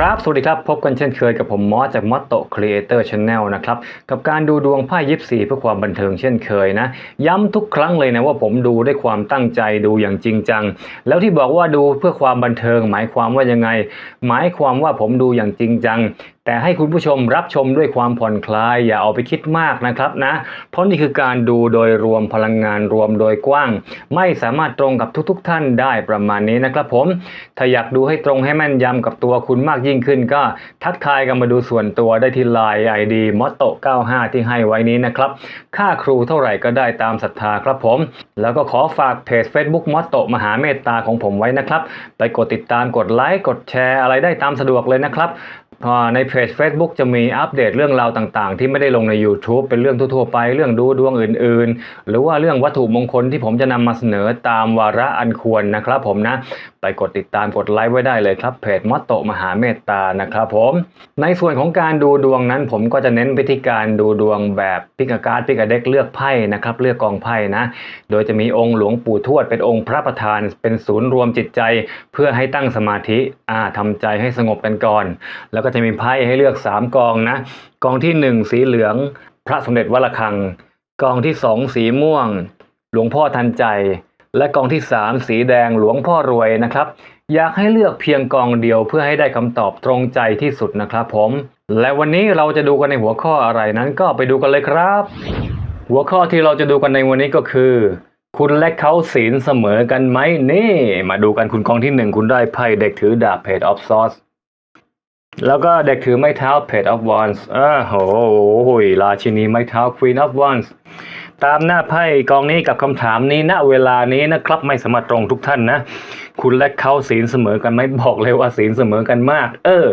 ครับ สวัสดีครับ พบกันเช่นเคยกับผมมอสจากมอสโตครีเอเตอร์ชาแนลนะครับ กับการดูดวงไพ่ยิปซีเพื่อความบันเทิงเช่นเคยนะ ย้ำทุกครั้งเลยนะว่าผมดูด้วยความตั้งใจดูอย่างจริงจัง แล้วที่บอกว่าดูเพื่อความบันเทิง หมายความว่ายังไง หมายความว่าผมดูอย่างจริงจัง แต่ให้คุณผู้ชมรับชมด้วยความผ่อนคลาย อย่าเอาไปคิดมากนะครับนะ เพราะนี่คือการดูโดยรวมพลังงานรวมโดยกว้าง ไม่สามารถตรงกับทุกๆทท่านได้ประมาณนี้นะครับผม ถ้าอยากดูให้ตรงให้แม่นยำกับตัวคุณมากยิ่งขึ้น ก็ทักทายกันมาดูส่วนตัวได้ที่ Line ID m o t o 95 ที่ให้ไว้นี้นะครับ ค่าครูเท่าไหร่ก็ได้ตามศรัทธาครับผม แล้วก็ขอฝากเพจ Facebook m o t o มหาเมตตาของผมไว้นะครับ ไปกดติดตามกดไลค์กดแชร์อะไรได้ตามสะดวกเลยนะครับ ในเพจ Facebook จะมีอัปเดตเรื่องราวต่างๆ ที่ไม่ได้ลงใน YouTube เป็นเรื่องทั่วๆไป เรื่องดูดวงอื่นๆ หรือว่าเรื่องวัตถุมงคลที่ผมจะนำมาเสนอตามวาระอันควรนะครับผมนะ ไปกดติดตามกดไลค์ไว้ได้เลยครับเพจมอตโตมหาเมตตานะครับผม ในส่วนของการดูดวงนั้น ผมก็จะเน้นไปที่การดูดวงแบบพิกการ์ดพิกาเด็กเลือกไพ่นะครับเลือกกองไพ่นะ โดยจะมีองค์หลวงปู่ทวดเป็นองค์พระประธาน เป็นศูนย์รวมจิตใจ เพื่อให้ตั้งสมาธิอ่าทำใจให้สงบกันก่อน แล้วก็จะมีไพ่ให้เลือก 3 กองนะ กองที่ 1 สีเหลือง พระสมเด็จวัดระฆัง กองที่ 2 สีม่วง หลวงพ่อทันใจ และกองที่ 3 สีแดงหลวงพ่อรวยนะครับ อยากให้เลือกเพียงกองเดียวเพื่อให้ได้คำตอบตรงใจที่สุดนะครับผม และวันนี้เราจะดูกันในหัวข้ออะไรนั้นก็ไปดูกันเลยครับ หัวข้อที่เราจะดูกันในวันนี้ก็คือคุณและเขาศีลเสมอกันไหมนี่ มาดูกันคุณกองที่หนึ่งคุณได้ไพ่เด็กถือดาบเพจออฟซอส แล้วก็เด็กถือไม้เท้าเพจออฟวอนส์อ้าโหยราชินีไม้เท้า Queen of Wands ตามหน้าไพ่กองนี้กับคำถามนี้ณเวลานี้นะครับไม่สามารถตรงทุกท่านนะ คุณและเขาศีลเสมอกันไหมบอกเลยว่าศีลเสมอกันมาก เออ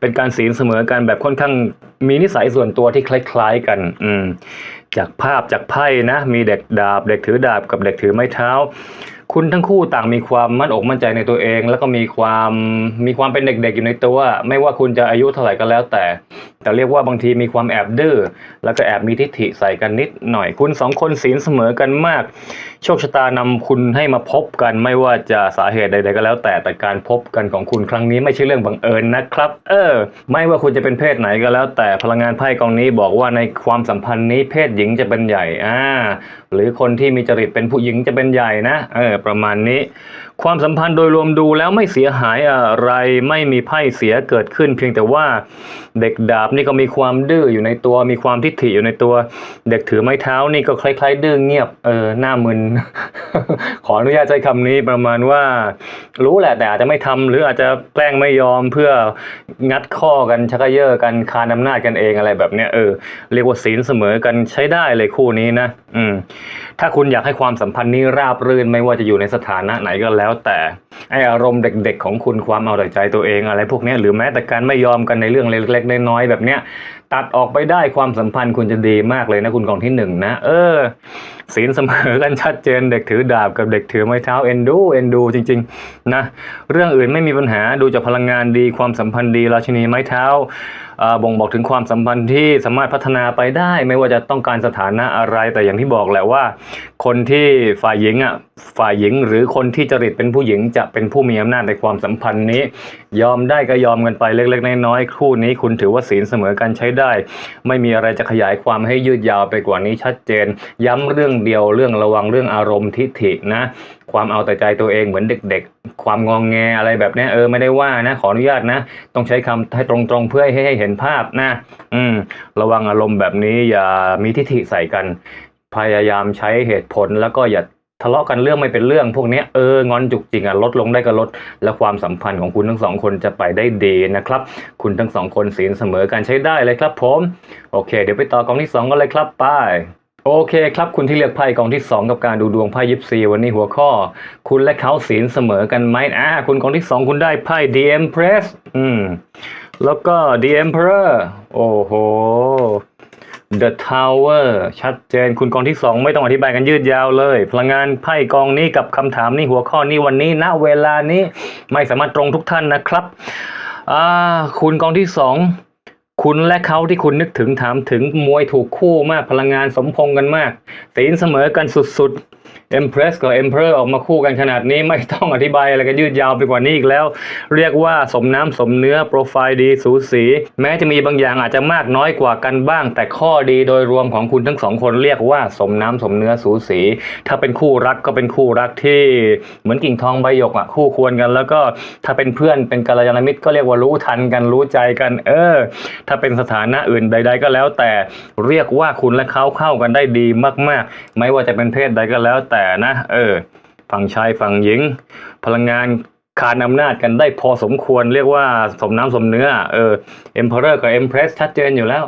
เป็นการศีลเสมอกันแบบค่อนข้างมีนิสัยส่วนตัวที่คล้าย ๆ กัน อืม จากภาพจากไพ่นะ มีเด็กดาบ เด็กถือดาบกับเด็กถือไม้เท้า คุณทั้งคู่ต่างมีความมั่นอกมั่นใจในตัวเอง แล้วก็มีความมีความเป็นเด็กๆอยู่ในตัว ไม่ว่าคุณจะอายุเท่าไหร่ก็แล้วแต่ แต่เรียกว่าบางทีมีความแอบดื้อแล้วก็แอบมีทิฐิใส่กันนิดหน่อย คุณสองคนศีลเสมอกันมาก โชคชะตานำคุณให้มาพบกัน ไม่ว่าจะสาเหตุใดๆก็แล้ว แต่แต่การพบกันของคุณครั้งนี้ไม่ใช่เรื่องบังเอิญนะครับ เออ ไม่ว่าคุณจะเป็นเพศไหนก็แล้ว แต่พลังงานไพ่กองนี้บอกว่าในความสัมพันธ์นี้เพศหญิงจะเป็นใหญ่อ่าหรือคนที่มีจริตเป็นผู้หญิงจะเป็นใหญ่นะเออประมาณนี้ ความสัมพันธ์โดยรวมดูแล้วไม่เสียหายอะไรไม่มีไพ่เสียเกิดขึ้น เพียงแต่ว่าเด็กดาบนี่ก็มีความดื้ออยู่ในตัว มีความทิฐิอยู่ในตัว เด็กถือไม้เท้านี่ก็คล้ายๆ ดื้อเงียบเออหน้ามึน ขออนุญาตใช้คำนี้ประมาณว่า รู้แหละแต่อาจจะไม่ทำหรืออาจจะแกล้งไม่ยอมเพื่องัดข้อกันชักเยอะกันคานอำนาจกันเองอะไรแบบเนี้ยเออเรียกว่าศีลเสมอกันใช้ได้เลยคู่นี้นะ อืมถ้าคุณอยากให้ความสัมพันธ์นี้ราบรื่นไม่ว่าจะอยู่ในสถานะไหนก็แล้ว แต่ไออารมณ์เด็กๆ ของคุณความเอาแต่ใจตัวเองอะไรพวกนี้หรือแม้แต่การไม่ยอมกันในเรื่องเล็กๆน้อยๆแบบเนี้ย ตัดออกไปได้ความสัมพันธ์คุณจะดีมากเลยนะคุณกองที่หนึ่งนะ เออศีลเสมอกันชัดเจนเด็กถือดาบกับเด็กถือไม้เท้าเอ็นดูเอ็นดูจริงๆนะเรื่องอื่นไม่มีปัญหาดูจากพลังงานดีความสัมพันธ์ดีราชินีไม้เท้าบ่งบอกถึงความสัมพันธ์ที่สามารถพัฒนาไปได้ ไม่ว่าจะต้องการสถานะอะไรแต่อย่างที่บอกแหละว่า คนที่ฝ่ายหญิงอะฝ่ายหญิง หรือคนที่จริตเป็นผู้หญิงจะเป็นผู้มีอำนาจในความสัมพันธ์นี้ ยอมได้ก็ยอมกันไปเล็กๆน้อยๆคู่นี้ คุณถือว่าศีลเสมอกันใช้ได้ ไม่มีอะไรจะขยายความให้ยืดยาวไปกว่านี้ชัดเจน ย้ำเรื่องเดียวเรื่องระวังเรื่องอารมณ์ทิฐินะความเอาแต่ใจตัวเองเหมือนเด็ก ๆ ความงองแงอะไรแบบนี้เออไม่ได้ว่านะ ขออนุญาตนะ ต้องใช้คำให้ตรงๆเพื่อให้ให้เห็นภาพนะ อืม ระวังอารมณ์แบบนี้อย่ามีทิฐิใส่กัน พยายามใช้เหตุผลแล้วก็อย่า ทะเลาะกันเรื่องไม่เป็นเรื่อง พวกนี้เอองอนจุกจิกอะลดลงได้ก็ลด และความสัมพันธ์ของคุณทั้งสองคนจะไปได้ดีนะครับ คุณทั้งสองคนศีลเสมอกันใช้ได้เลยครับผมโอเค เดี๋ยวไปต่อกองที่สองกันเลยครับไปโอเคครับคุณที่เลือกไพ่กองที่ 2 กับการดูดวงไพ่ยิปซีวันนี้หัวข้อ คุณและเขาศีลเสมอกันไหมอ่าคุณกองที่ 2 คุณได้ไพ่ The Empress อืมแล้วก็ The Emperor โอ้โห The Tower ชัดเจนคุณกองที่ 2 ไม่ต้องอธิบายกันยืดยาวเลย พลังงานไพ่กองนี้กับคำถามนี้หัวข้อนี้วันนี้ณเวลานี้ไม่สามารถตรงทุกท่านนะครับคุณกองที่ 2 คุณและเขาที่คุณนึกถึงถามถึงมวยถูกคู่มากพลังงานสมพงกันมากศีลเสมอกันสุด Empress กับ Emperor ออกมาคู่กันขนาดนี้ไม่ต้องอธิบายอะไรกันยืดยาวไปกว่านี้อีกแล้ว เรียกว่าสมน้ำสมเนื้อโปรไฟล์ดีสูสี แม้จะมีบางอย่างอาจจะมากน้อยกว่ากันบ้าง แต่ข้อดีโดยรวมของคุณทั้งสองคนเรียกว่าสมน้ำสมเนื้อสูสี ถ้าเป็นคู่รักก็เป็นคู่รักที่เหมือนกิ่งทองใบหยกอะคู่ควรกัน แล้วก็ถ้าเป็นเพื่อนเป็นกัลยาณมิตรก็เรียกว่ารู้ทันกันรู้ใจกัน เออ ถ้าเป็นสถานะอื่นใด ๆ ก็แล้ว แต่เรียกว่าคุณและเขาเข้ากันได้ดีมาก ๆ ไม่ว่าจะเป็นเพศใดก็แล้วแต่นะเออฝั่งชายฝั่งหญิง พลังงานคานอำนาจกันได้พอสมควรเรียกว่าสมน้ำสมเนื้อเออ Emperor กับ Empress ชัดเจนอยู่แล้ว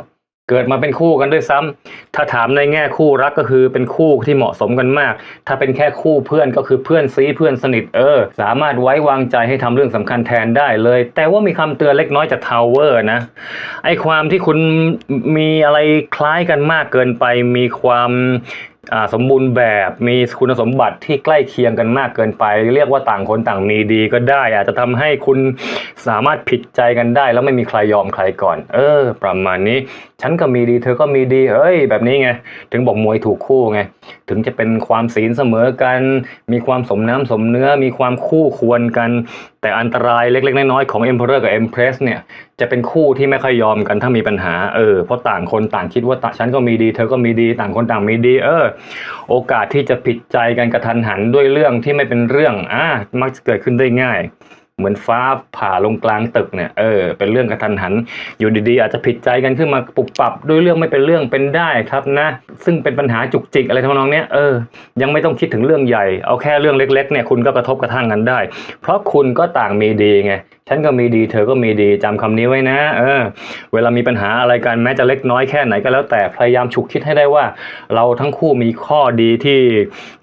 เกิดมาเป็นคู่กันด้วยซ้ำถ้าถามในแง่คู่รักก็คือเป็นคู่ที่เหมาะสมกันมาก ถ้าเป็นแค่คู่เพื่อนก็คือเพื่อนซีเพื่อนสนิทเออ สามารถไว้วางใจให้ทำเรื่องสำคัญแทนได้เลย แต่ว่ามีคำเตือนเล็กน้อยจากทาวเวอร์นะไอความที่คุณมีอะไรคล้ายกันมากเกินไป มีความ สมบูรณ์แบบมีคุณสมบัติที่ใกล้เคียงกันมากเกินไป เรียกว่าต่างคนต่างมีดีก็ได้ อาจจะทำให้คุณสามารถผิดใจกันได้ แล้วไม่มีใครยอมใครก่อน เออ ประมาณนี้ ฉันก็มีดี เธอก็มีดีเฮ้ย แบบนี้ไง ถึงบอกมวยถูกคู่ไง ถึงจะเป็นความศีลเสมอกัน มีความสมน้ำสมเนื้อมีความคู่ควรกัน แต่อันตรายเล็กๆน้อยๆของ Emperor กับ Empress เนี่ย จะเป็นคู่ที่ไม่ค่อยยอมกันถ้ามีปัญหาเออเพราะต่างคนต่างคิดว่าฉันก็มีดี เธอก็มีดีต่างคนต่างมีดี เออ โอกาสที่จะผิดใจกันกระทันหันด้วยเรื่องที่ไม่เป็นเรื่องอ่ามักจะเกิดขึ้นได้ง่าย เหมือนฟ้าผ่าลงกลางตึกเนี่ยเออเป็นเรื่องกระทันหัน อยู่ดีๆ อาจจะผิดใจกันขึ้นมาปุบปรับด้วยเรื่องไม่เป็นเรื่องเป็นได้ครับนะ ซึ่งเป็นปัญหาจุกจิกอะไรทำนองเนี้ยเออยังไม่ต้องคิดถึงเรื่องใหญ่ เอาแค่เรื่องเล็กๆเนี่ยคุณก็กระทบกระทั่งกันได้ เพราะคุณก็ต่างมีดีไงฉันก็มีดีเธอก็มีดีจำคำนี้ไว้นะ เออ เวลามีปัญหาอะไรกันแม้จะเล็กน้อยแค่ไหนก็แล้วแต่พยายามฉุกคิดให้ได้ว่า เราทั้งคู่มีข้อดีที่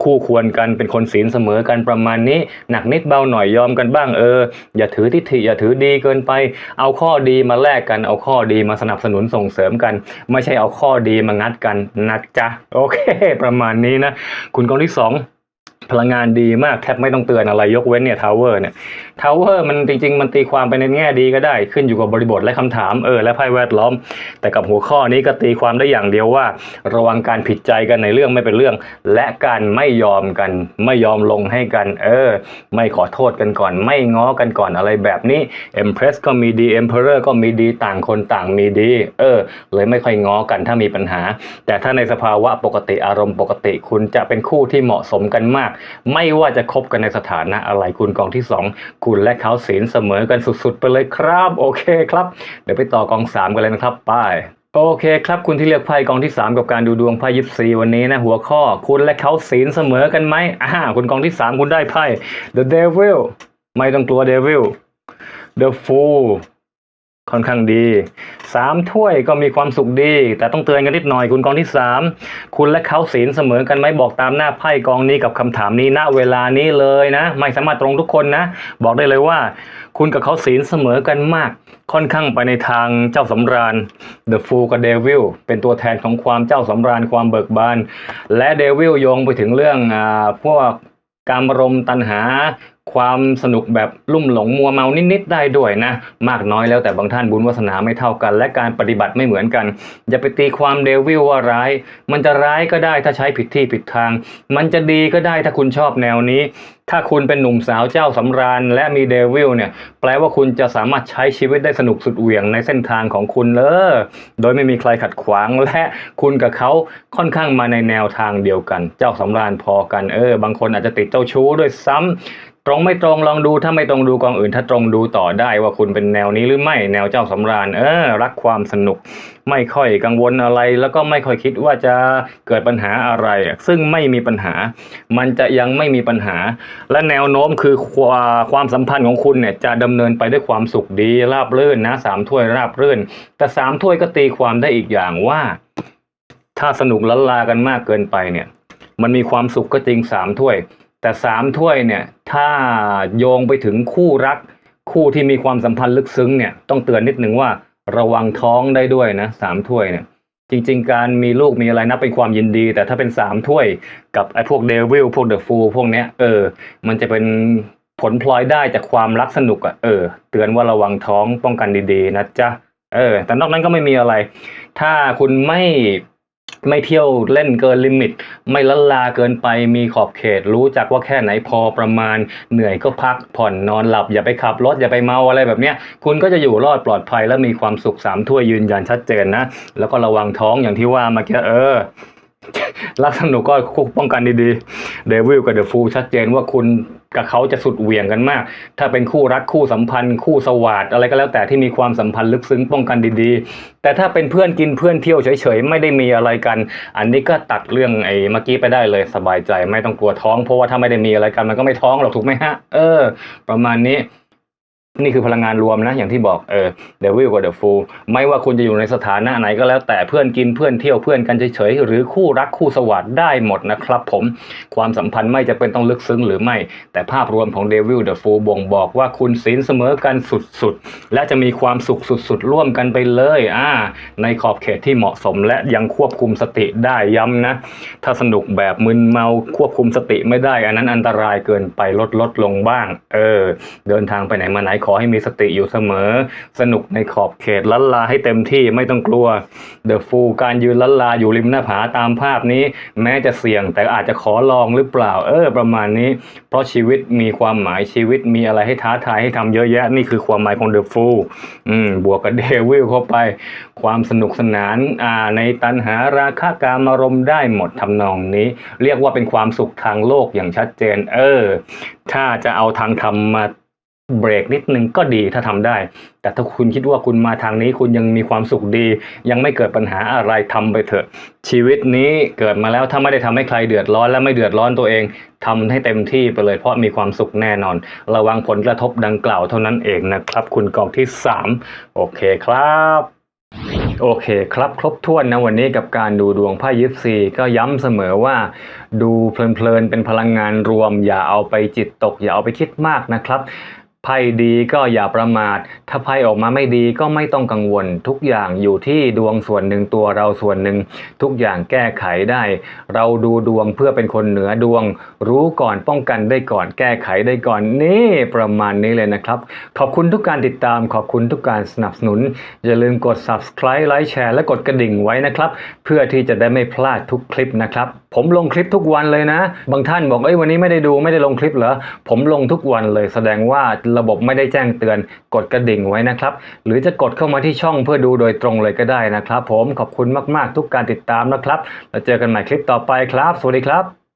คู่ควรกันเป็นคนศีลเสมอกันประมาณนี้ หนักนิดเบาหน่อยยอมกันบ้างเอออย่าถือทิฏฐิอย่าถือดีเกินไป เอาข้อดีมาแลกกัน เอาข้อดีมาสนับสนุนส่งเสริมกัน ไม่ใช่เอาข้อดีมางัดกันนะจ๊ะโอเค ประมาณนี้นะ คุณกองที่สอง พลังงานดีมากแทบไม่ต้องเตือนอะไรยกเว้นเนี่ยทาวเวอร์เนี่ยทาวเวอร์มันจริง ๆ มันตีความไปในแง่ดีก็ได้ขึ้นอยู่กับบริบทและคำถามเออและไพ่แวดล้อม แต่กับหัวข้อนี้ก็ตีความได้อย่างเดียวว่า ระวังการผิดใจกันในเรื่องไม่เป็นเรื่อง และการไม่ยอมกันไม่ยอมลงให้กัน เออ ไม่ขอโทษกันก่อน ไม่ง้อกันก่อนอะไรแบบนี้ Empress ก็มีดี Emperor ก็มีดีต่างคนต่างมีดี เออ เลยไม่ค่อยง้อกันถ้ามีปัญหา แต่ถ้าในสภาวะปกติอารมณ์ปกติ คุณจะเป็นคู่ที่เหมาะสมกันมากไม่ว่าจะคบกันในสถานะอะไรคุณกองที่สองคุณและเขาศีลเสมอกันสุดๆ ไปเลยครับ โอเคครับ เดี๋ยวไปต่อกองสามกันเลยนะครับไปโอเคครับคุณที่เลือกไพ่กองที่ 3 กับการดูดวงไพ่ยิปซีวันนี้นะหัวข้อคุณและเขาศีลเสมอกันไหมอ่าคุณกองที่ 3 คุณได้ไพ่ The Devil ไม่ต้องกลัว Devil The Fool ค่อนข้างดีสามถ้วยก็มีความสุขดี แต่ต้องเตือนกันนิดหน่อยคุณกองที่สามคุณและเขาศีลเสมอกันไหมบอกตามหน้าไพ่กองนี้กับคำถามนี้ณเวลานี้เลยนะ ไม่สามารถตรงทุกคนนะ บอกได้เลยว่า คุณกับเขาศีลเสมอกันมาก ค่อนข้างไปในทางเจ้าสำราญ The Fool กับ Devil เป็นตัวแทนของความเจ้าสำราญความเบิกบาน และ Devil โยงไปถึงเรื่องอ่าพวกการมรมตัณหา ความสนุกแบบลุ่มหลงมัวเมานิดๆได้ด้วยนะ มากน้อยแล้วแต่บางท่านบุญวาสนาไม่เท่ากัน และการปฏิบัติไม่เหมือนกัน อย่าไปตีความเดวิลว่าร้าย มันจะร้ายก็ได้ถ้าใช้ผิดที่ผิดทาง มันจะดีก็ได้ถ้าคุณชอบแนวนี้ ถ้าคุณเป็นหนุ่มสาวเจ้าสำราญ และมีเดวิลเนี่ยแปลว่าคุณจะสามารถใช้ชีวิตได้สนุกสุดเหวี่ยงในเส้นทางของคุณเลยโดยไม่มีใครขัดขวางและคุณกับเขาค่อนข้างมาในแนวทางเดียวกัน เจ้าสำราญพอกันเออบางคนอาจจะติดเจ้าชู้ด้วยซ้ำ ตรงไม่ตรงลองดูถ้าไม่ตรงดูกองอื่น ถ้าตรงดูต่อได้ว่าคุณเป็นแนวนี้หรือไม่แนวเจ้าสำราญเออรักความสนุก ไม่ค่อยกังวลอะไร แล้วก็ไม่ค่อยคิดว่าจะเกิดปัญหาอะไร ซึ่งไม่มีปัญหา มันจะยังไม่มีปัญหา และแนวโน้มคือความความสัมพันธ์ของคุณเนี่ยจะดำเนินไปด้วยความสุขดีราบรื่นนะสามถ้วยราบรื่น แต่สามถ้วยก็ตีความได้อีกอย่างว่า ถ้าสนุกละลากันมากเกินไปเนี่ย มันมีความสุขก็จริงสามถ้วย แต่สามถ้วยเนี่ยถ้าโยงไปถึงคู่รัก คู่ที่มีความสัมพันธ์ลึกซึ้งเนี่ยต้องเตือนนิดนึงว่าระวังท้องได้ด้วยนะสามถ้วยเนี่ยจริง ๆ การมีลูกมีอะไรนับเป็นความยินดี แต่ถ้าเป็นสามถ้วยกับไอ้พวกเดวิลพวกเดอะฟูลพวกเนี้ยเออ มันจะเป็นผลพลอยได้จากความรักสนุกอะ่ะเออ เตือนว่าระวังท้องป้องกันดีๆ นะจ๊ะเออ แต่นอกนั้นก็ไม่มีอะไร ถ้าคุณไม่ ไม่เที่ยวเล่นเกินลิมิต ไม่ละลาเกินไปมีขอบเขต รู้จักว่าแค่ไหนพอประมาณ เหนื่อยก็พักผ่อนนอนหลับ อย่าไปขับรถอย่าไปเมาอะไรแบบเนี้ยคุณก็จะอยู่รอดปลอดภัยและมีความสุขสามถ้วยยืนยันชัดเจนนะ แล้วก็ระวังท้องอย่างที่ว่าเมื่อกี้เออรักสนุกก็ป้องกันดีๆเดวิลกับเดอะฟูชัดเจนว่าคุณ กับเขาจะสุดเหวี่ยงกันมาก ถ้าเป็นคู่รักคู่สัมพันธ์ คู่สวัสดอะไรก็แล้วแต่ที่มีความสัมพันธ์ลึกซึ้งป้องกันดีๆ แต่ถ้าเป็นเพื่อนกินเพื่อนเที่ยวเฉยๆ ไม่ได้มีอะไรกัน อันนี้ก็ตัดเรื่องไอ้เมื่อกี้ไปได้เลยสบายใจไม่ต้องกลัวท้อง เพราะว่าถ้าไม่ได้มีอะไรกันมันก็ไม่ท้องหรอกถูกไหมฮะ เออ ประมาณนี้ นี่คือพลังงานรวมนะ อย่างที่บอกเออเดวิลกับเดอะฟูลไม่ว่าคุณจะอยู่ในสถานะไหนก็แล้วแต่เพื่อนกินเพื่อนเที่ยวเพื่อนกันเฉยๆ หรือคู่รักคู่สวัสดได้หมดนะครับผมความสัมพันธ์ไม่จะเป็นต้องลึกซึ้งหรือไม่ แต่ภาพรวมของเดวิลเดอะฟูลบ่งบอกว่าคุณศีลเสมอกันสุดๆ และจะมีความสุขสุดๆ ร่วมกันไปเลยอ่าในขอบเขตที่เหมาะสมและยังควบคุมสติได้ย้ำนะ ถ้าสนุกแบบมึนเมาควบคุมสติไม่ได้ อันนั้นอันตรายเกินไปลดลดลงบ้าง เออ เดินทางไปไหนมาไหนขอให้มีสติอยู่เสมอ สนุกในขอบเขตลันลาให้เต็มที่ไม่ต้องกลัวเดอะฟูการยืนลันลาอยู่ริมหน้าผาตามภาพนี้ แม้จะเสี่ยงแต่อาจจะขอลองหรือเปล่า เออ ประมาณนี้ เพราะชีวิตมีความหมายชีวิตมีอะไรให้ท้าทายให้ทำเยอะแยะ นี่คือความหมายของเดอะฟูอืมบวกกับเดวิลเข้าไป ความสนุกสนานอ่าในตันหาราคะกามารมณ์ได้หมดทำนองนี้ เรียกว่าเป็นความสุขทางโลกอย่างชัดเจน เออ ถ้าจะเอาทางธรรมมา เบรกนิดนึงก็ดีถ้าทำได้ แต่ถ้าคุณคิดว่าคุณมาทางนี้คุณยังมีความสุขดี ยังไม่เกิดปัญหาอะไรทำไปเถอะ ชีวิตนี้เกิดมาแล้วถ้าไม่ได้ทำให้ใครเดือดร้อนและไม่เดือดร้อนตัวเองทำให้เต็มที่ไปเลยเพราะมีความสุขแน่นอน ระวังผลกระทบดังกล่าวเท่านั้นเองนะครับ คุณกองที่ 3 โอเคครับโอเคครับครบถ้วนนะวันนี้กับการดูดวงไพ่ยิปซีก็ย้ำเสมอว่า ดูเพลินๆเป็นพลังงานรวม อย่าเอาไปจิตตก อย่าเอาไปคิดมากนะครับ ไพ่ดีก็อย่าประมาท ถ้าไพ่ออกมาไม่ดีก็ไม่ต้องกังวล ทุกอย่างอยู่ที่ดวงส่วนหนึ่งตัวเราส่วนหนึ่ง ทุกอย่างแก้ไขได้ เราดูดวงเพื่อเป็นคนเหนือดวง รู้ก่อนป้องกันได้ก่อนแก้ไขได้ก่อนนี่ประมาณนี้เลยนะครับ ขอบคุณทุกการติดตาม ขอบคุณทุกการสนับสนุน อย่าลืมกด subscribe ไลค์แชร์และกดกระดิ่งไว้นะครับ เพื่อที่จะได้ไม่พลาดทุกคลิปนะครับผมลงคลิปทุกวันเลยนะ บางท่านบอกเอ้ยวันนี้ไม่ได้ดูไม่ได้ลงคลิปเหรอ ผมลงทุกวันเลย แสดงว่าระบบไม่ได้แจ้งเตือน กดกระดิ่งไว้นะครับ หรือจะกดเข้ามาที่ช่องเพื่อดูโดยตรงเลยก็ได้นะครับ ผมขอบคุณมากๆทุกการติดตามนะครับ แล้วเจอกันใหม่คลิปต่อไปครับ สวัสดีครับ